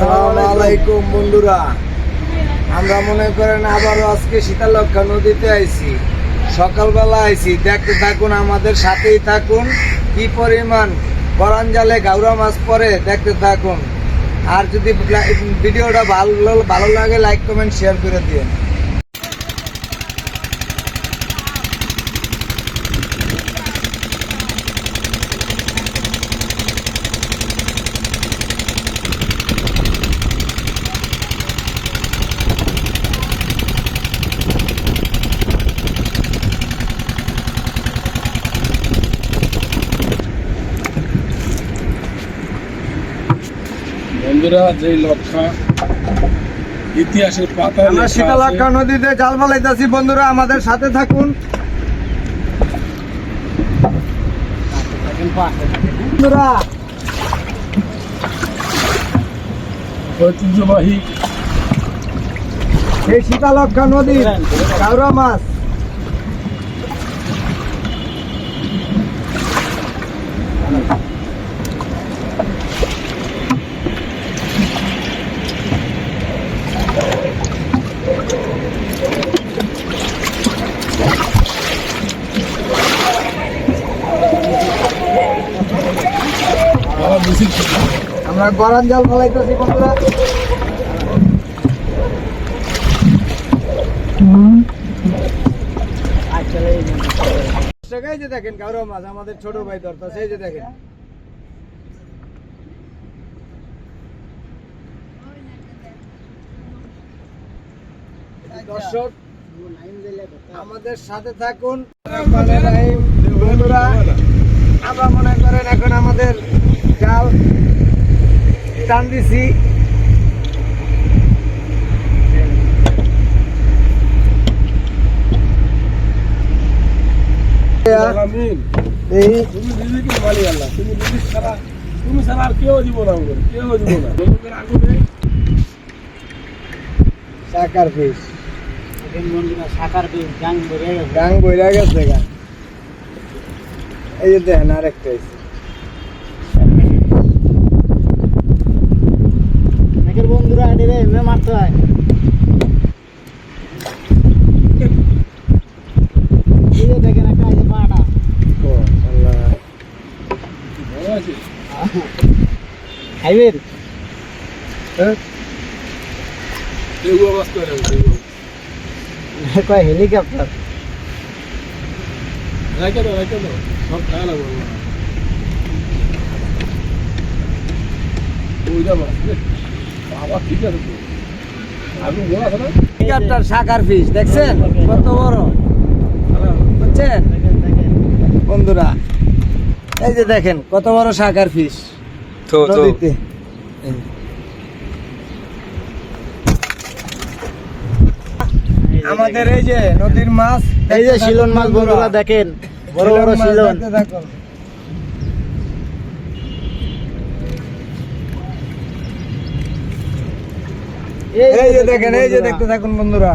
আলাইকুম। বন্ধুরা। আমরা মনে করেন আবারও আজকে শীতালক্ষা নদীতে আইছি। সকালবেলা আইছি। দেখতে থাকুন আমাদের সাথেই থাকুন। কি পরিমাণ গরম জালে গাউরা মাছ পরে দেখতে থাকুন। আর যদি ভিডিওটা ভালো ভালো লাগে লাইক কমেন্ট শেয়ার করে দিন বন্ধুরা যে লক্ষা ইতিহাসের পাতা আমরা শীতালক্ষা নদীতে জাল ফালাইতেছি বন্ধুরা আমাদের সাথে থাকুন। বন্ধুরা ঐতিহ্যবাহী এই শীতালক্ষা নদীর গাউরা মাছ। আমরা গরম জাল ফালাইতেছি বন্ধুরা। মাছ, আমাদের ছোট ভাই দর্শক, আমাদের সাথে থাকুন। আমরা মনে করেন এখন আমাদের জাল টান দিছি। এই তুমি ছাড়া তুমি ছাড়া আর কেউ দিব না কেউ দিব আগুনে ফিস গাং গেছে। গাং বইরা গেছে গা। এই যে দেখেন আরেকটা মে মারতে হয়। দেখেন একটা এই যে পাটা। খাইবেন হ্যাঁ? কয় হেলিকপ্টার? রেখে দাও রেখে দাও। সব খায় না বলব ওইটা মাছ ঠিক আছে তো। আগুন বলা আছে না হেলিকপ্টার শাকার ফিস দেখছেন? কত বড়? বুঝছেন? দেখেন দেখেন বন্ধুরা এই যে দেখেন কত বড় শাকার ফিস নদীতে। আমাদের এই যে নদীর মাছ এই যে শিলন মাছ বন্ধুরা। দেখেন বড় বড় শিলন। এই যে দেখেন এই যে দেখতে থাকুন বন্ধুরা।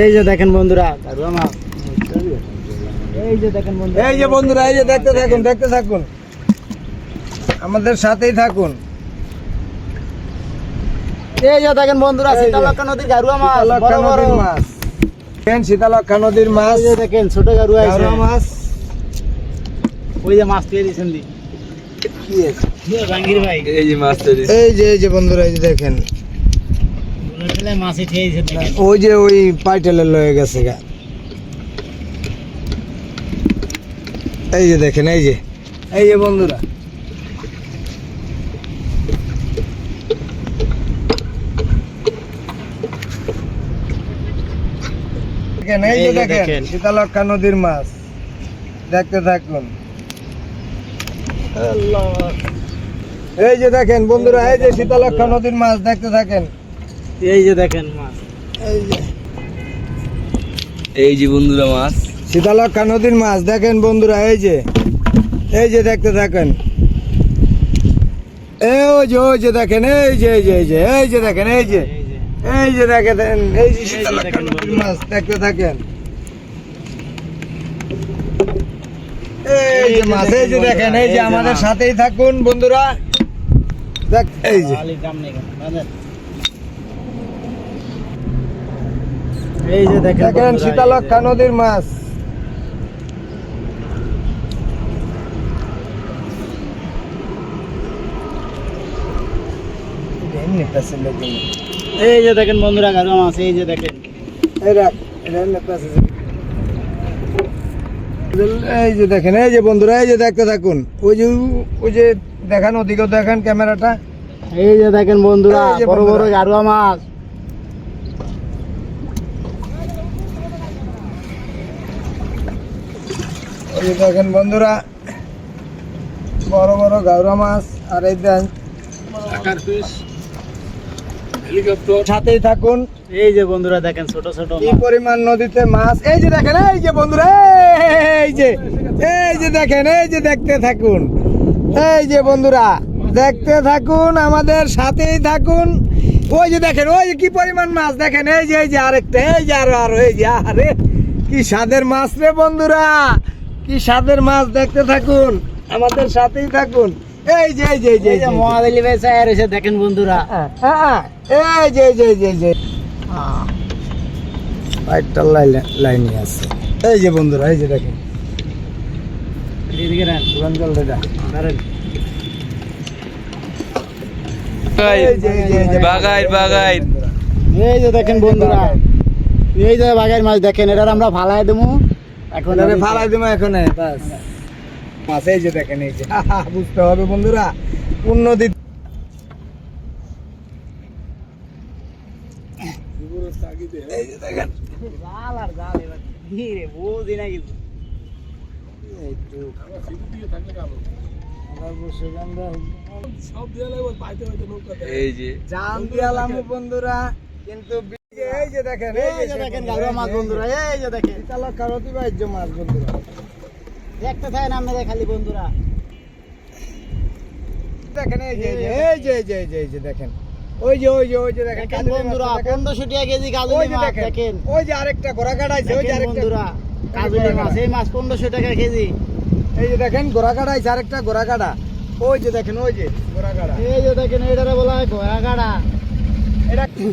এই যে দেখেন বন্ধুরা এই যে দেখেন বন্ধুরা। এই যে বন্ধুরা এই যে দেখতে থাকুন দেখতে থাকুন। আমাদের সাথেই থাকুন। এই যে দেখেন বন্ধুরা। সীতালক্ষ্যা নদীর গারুয়া মাছ বড় বড়। মাছ। শীতলক্ষা নদীর মাছ। যে দেখেন ছোট গারুয়া আছে মাছ। ওই যে মাছ পেয়ে দিয়েছেন দি। কি আছে? জাহাঙ্গীর ভাই। এই যে এই যে বন্ধুরা এই যে দেখেন। ওই যে ওই পাইটেলের লয়ে গেছে গা। এই যে দেখেন এই যে। এই যে বন্ধুরা। দেখেন এই যে দেখেন। শীতলক্ষা নদীর মাছ। দেখতে থাকুন। এই যে দেখেন বন্ধুরা এই যে শীতলক্ষা নদীর মাছ দেখতে থাকেন। এই যে দেখেন মাছ। এই যে। এই যে বন্ধুরা মাছ। শীতলক্ষা নদীর মাছ দেখেন বন্ধুরা এই যে। এই যে দেখতে থাকেন। এই যে ওই যে দেখেন এই যে এই যে এই যে এই যে দেখেন এই যে। এই যে দেখেন এই যে মাছ দেখতে থাকেন এই যে মাছ এই যে দেখেন এই যে আমাদের সাথেই থাকুন বন্ধুরা দেখ এই যে। এই যে দেখেন শীতলক্ষা নদীর মাছ পেছে লেগে এই যে দেখেন বন্ধুরা গাড়ুয়া মাছ এই যে দেখেন। এই যে। দেখেন এই যে বন্ধুরা এই যে দেখতে থাকুন। ওই যে ওই যে দেখান ওদিকেও দেখান ক্যামেরাটা। এই যে দেখেন বন্ধুরা বড় বড়। গাড়ুয়া মাছ। এই দেখেন বন্ধুরা বড় বড় গাউরা মাছ। আর এই দেন হেলিকপ্টার। সাথেই থাকুন। এই যে বন্ধুরা দেখেন ছোট ছোট কি পরিমাণ নদীতে মাছ? এই যে দেখেন এই যে বন্ধুরা এই যে এই যে দেখেন এই যে দেখতে থাকুন। এই যে বন্ধুরা দেখতে থাকুন আমাদের সাথেই থাকুন। ওই যে দেখেন ওই যে কি পরিমাণ মাছ? দেখেন এই যে এই যে আরেকটা এই যে আরও আরও এই যে আরে কি স্বাদের মাছ রে বন্ধুরা। কি স্বাদের মাছ দেখতে থাকুন। আমাদের সাথেই থাকুন। এই যে এই যে এই যে এই যে ভাই চায়ের এসে দেখেন বন্ধুরা হ্যাঁ, হ্যাঁ, এই যে এই যে এই যে এই যে বাইকটা লাইনে লাইনে আছে এই যে বন্ধুরা এই যে দেখেন এদিকে দাদা। এই যে, বাগাইর, বাগাইর। এই দেখেন বন্ধুরা এই যে বাঘের মাছ দেখেন এটার আমরা ফালাই দেবো এখন ফালাই দিমা এখন বাস মাছ এই যে দেখেন এই যে। বুঝতে হবে বন্ধুরা। উন্নতি এই যে জাল দিয়ালাম বন্ধুরা কিন্তু এই যে দেখেন এই যে দেখেন গাড়ুয়া মাছ বন্ধুরা এই যে দেখেন। চালা কারতি বাইজ্য মাছ বন্ধুরা। দেখতে থাকেন আপনারা খালি বন্ধুরা। দেখেন এই যে এই যে, এই যে এই যে দেখেন। ওই যে ওই যে ওই যে দেখেন বন্ধুরা। পনেরোশো টাকা কেজি কাজুলি মাছ দেখেন। ওই যে আরেকটা ঘোড়া কাটাইছে ওই যে আরেকটা বন্ধুরা কাজুলি মাছ এই মাছ পনেরোশো টাকা কেজি। এই যে দেখেন ঘোড়া কাটাইছে আরেকটা ঘোড়া কাটা। ওই যে দেখেন ওই যে ঘোড়া কাটা। এই যে দেখেন এটারে বলা হয় ঘোড়া গাড়া এটা যে, এই যে, এই যে, এই যে। এই পোয়া, যে পোয়া। দেখেন। পোয়া মাছ আয় পোয়া, হায়, পোয়া।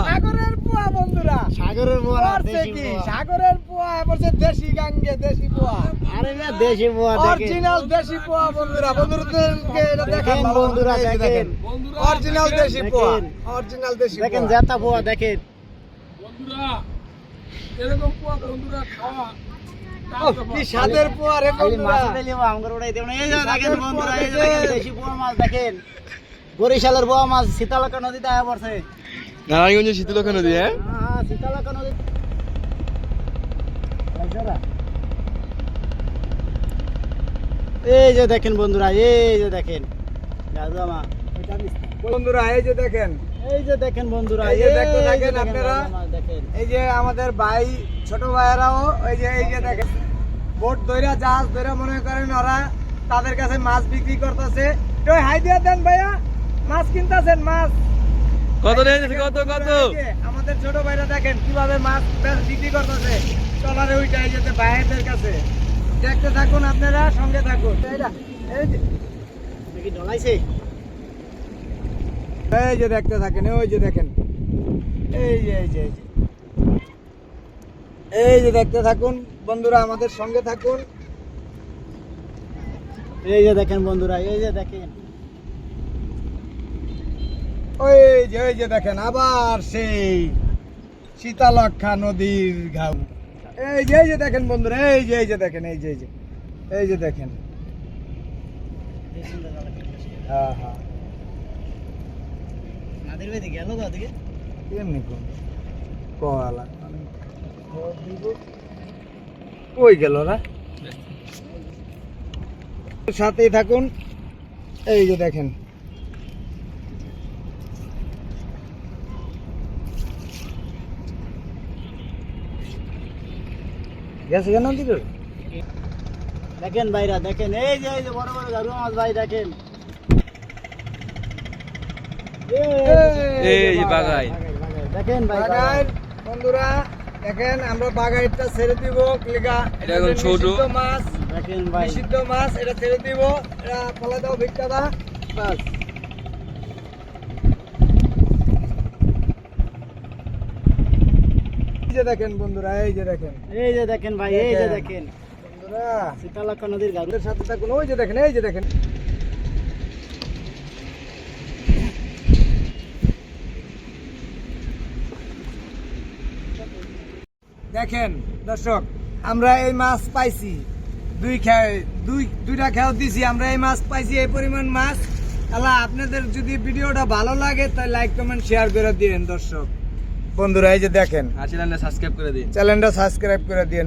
সাগরের পোয়া বন্ধুরা। সাগরের পোয়া কি? পোয়া। সাগরের পোয়া বলছে দেশি গাঙ্গে দেশি পোয়া। আরে না দেশি পোয়া দেখেন। অরিজিনাল দেশি পোয়া বন্ধুরা। বন্ধুদেরকে এটা দেখান বন্ধুরা, দেখেন। অরিজিনাল দেশি। পোয়া। অরিজিনাল দেশি দেখেন। জেতা পোয়া দেখেন। বন্ধুরা এরকম পোয়া বন্ধুরা খাওয়া কি স্বাদের পোয়া রে মাছ পেলে আমগর উড়াই দেবেন। এই যে দেখেন বন্ধুরা এই যে দেখেন দেখেন। দেশি পোয়া মাছ দেখেন। বরিশালের পোয়া মাছ শীতলকা নদীতে আয়া পড়ছে। নারায়ণগঞ্জের শীতলক্ষা নদী হ্যাঁ? হ্যাঁ শীতলকা নদী। এই যে দেখেন বন্ধুরা এই যে দেখেন। বন্ধুরা এই যে দেখেন। এই যে দেখেন বন্ধুরা এই যে দেখতে থাকেন আপনারা। দেখেন। এই যে আমাদের ভাই ছোট ভাইয়েরাও এই যে এই যে দেখেন। বোট ধইরা জাহাজ ধইরা মনে করেন ওরা তাদের কাছে মাছ বিক্রি করতেছে। তো হাই দিয়ে দেন ভাইয়া মাছ কিনতেছেন মাছ। কত কত কত? আমাদের ছোট ভাইরা দেখেন কীভাবে মাছ বিক্রি করতেছে। টলারে ওইটা এই যে ভাইদের কাছে। দেখতে থাকুন আপনারা সঙ্গে থাকুন। এইটা, এই যে। দেখি ঢলাইছে। এই যে দেখতে থাকেন ওই যে দেখেন। এই যে এই যে এই যে। এই যে দেখতে থাকুন বন্ধুরা আমাদের সঙ্গে থাকুন। এই যে দেখেন বন্ধুরা এই যে দেখেন। ওই যে ওই যে দেখেন আবার সেই শীতালক্ষা নদীর ঘাউ। এই যে এই যে দেখেন বন্ধুরা এই যে এই যে দেখেন এই যে এই যে এই যে দেখেন। হ্যাঁ হ্যাঁ। গেল এমনি কলা কই গেল সাথেই থাকুন। এই যে দেখেন। গেছে কেন দিকে দেখেন ভাইরা দেখেন। এই যে এই যে বড় বড় গারুয়া মাছ ভাই দেখেন। এই বাগাই। দেখেন ভাই বাগাই বন্ধুরা। দেখেন আমরা বাগাইটা ছেড়ে দিব ক্লিকা এটা এখন ছোট। মাছ দেখেন ভাই। নিষিদ্ধ মাছ এটা ছেড়ে দিব এটা ফেলে দাও ভিক্ষা দা বাস। এই যে দেখেন বন্ধুরা এই যে দেখেন। এই যে দেখেন ভাই এই যে দেখেন। দেখেন। বন্ধুরা শীতলক্ষ নদীর ওদের সাথে থাকুন ওই যে দেখেন এই যে দেখেন। দেখেন দর্শক আমরা এই মাছ পাইছি। দুই খেয়ে দুই দুইটা খেয়াও দিছি আমরা এই মাছ পাইছি এই পরিমাণ মাছ। তাহলে আপনাদের যদি ভিডিওটা ভালো লাগে তাহলে লাইক কমেন্ট শেয়ার করে দিন দর্শক। বন্ধুরা এই যে দেখেন। চ্যানেলটা সাবস্ক্রাইব করে দিন। চ্যানেলটা সাবস্ক্রাইব করে দিন